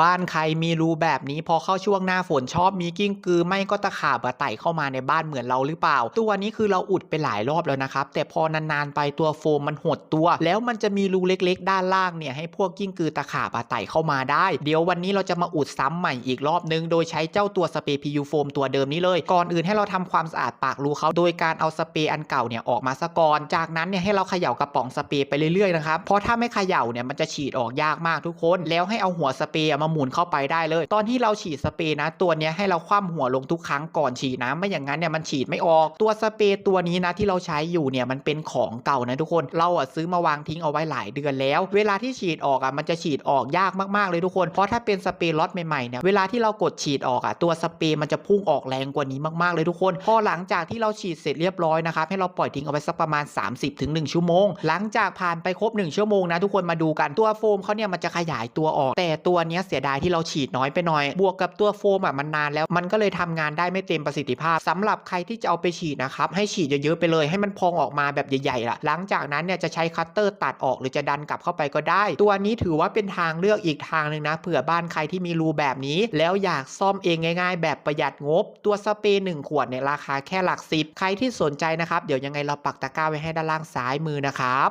บ้านใครมีรูแบบนี้พอเข้าช่วงหน้าฝนชอบมีกิ้งกือ ไม่ก็ตะขาบไต่เข้ามาในบ้านเหมือนเราหรือเปล่า ตัวนี้คือเราอุดไปหลายรอบแล้วนะครับ แต่พอนานๆไปตัวโฟมมันหดตัว แล้วมันจะมีรูเล็กๆ ด้านล่างเนี่ยให้พวกกิ้งกือตะขาบไต่เข้ามาได้ เดี๋ยววันนี้เราจะมาอุดซ้ำใหม่อีกรอบนึง โดยใช้เจ้าตัวสเปรย์พียูโฟมตัวเดิมนี้เลย ก่อนอื่นให้เราทำความสะอาดปากรูเขาโดยการเอาสเปรย์อันเก่าเนี่ยออกมาซะก่อน จากนั้นเนี่ยให้เราเขย่ากระป๋องสเปรย์ไปเรื่อยๆนะครับ เพราะถ้าไม่เขย่าเนี่ยมันจะฉีดออกยากมากทุกคน แล้วให้เอาหัวสเปรย์มามุนเข้าไปได้เลย ตอนที่เราฉีดสเปรย์นะ ตัวนี้ให้เราคว่ำหัวลงทุกครั้งก่อนฉีดนะ ไม่อย่างนั้นเนี่ยมันฉีดไม่ออก ตัวสเปรย์ตัวนี้นะที่เราใช้อยู่เนี่ยมันเป็นของเก่านะทุกคน เราอะซื้อมาวางทิ้งเอาไว้หลายเดือนแล้ว เวลาที่ฉีดออกอะมันจะฉีดออกยากมากๆเลยทุกคน เพราะถ้าเป็นสเปรย์ล็อตใหม่ๆเนี่ยเวลาที่เรากดฉีดออกอะตัวสเปรย์มันจะพุ่งออกแรงกว่านี้มากๆเลยทุกคน พอหลังจากที่เราฉีดเสร็จเรียบร้อยนะครับให้เราปล่อยทิ้งเอาไว้สักประมาณ 30-1 ชั่วโมง หลังจากผ่านไปครบ 1 ชั่วโมงนะทุกคนมาดูกันตัวโฟมเขาเนี่ยมันจะขยายตัวออก แต่ตัวเนี้ยเสียดายที่เราฉีดน้อยไปหน่อย บวกกับตัวโฟมอะมันนานแล้ว มันก็เลยทำงานได้ไม่เต็มประสิทธิภาพสำหรับใครที่จะเอาไปฉีดนะครับให้ฉีดเยอะๆไปเลย ให้มันพองออกมาแบบใหญ่ๆล่ะ หลังจากนั้นเนี่ยจะใช้คัตเตอร์ตัดออกหรือจะดันกลับเข้าไปก็ได้ ตัวนี้ถือว่าเป็นทางเลือกอีกทางหนึ่งนะเผื่อบ้านใครที่มีรูแบบนี้ แล้วอยากซ่อมเองง่าย ๆ แบบประหยัดงบ ตัวสเปรย์หนึ่งขวดเนี่ยราคาแค่หลักสิบใครที่สนใจนะครับเดี๋ยวยังไงเราปักตะกร้าไว้ให้ด้านล่างซ้ายมือนะครับ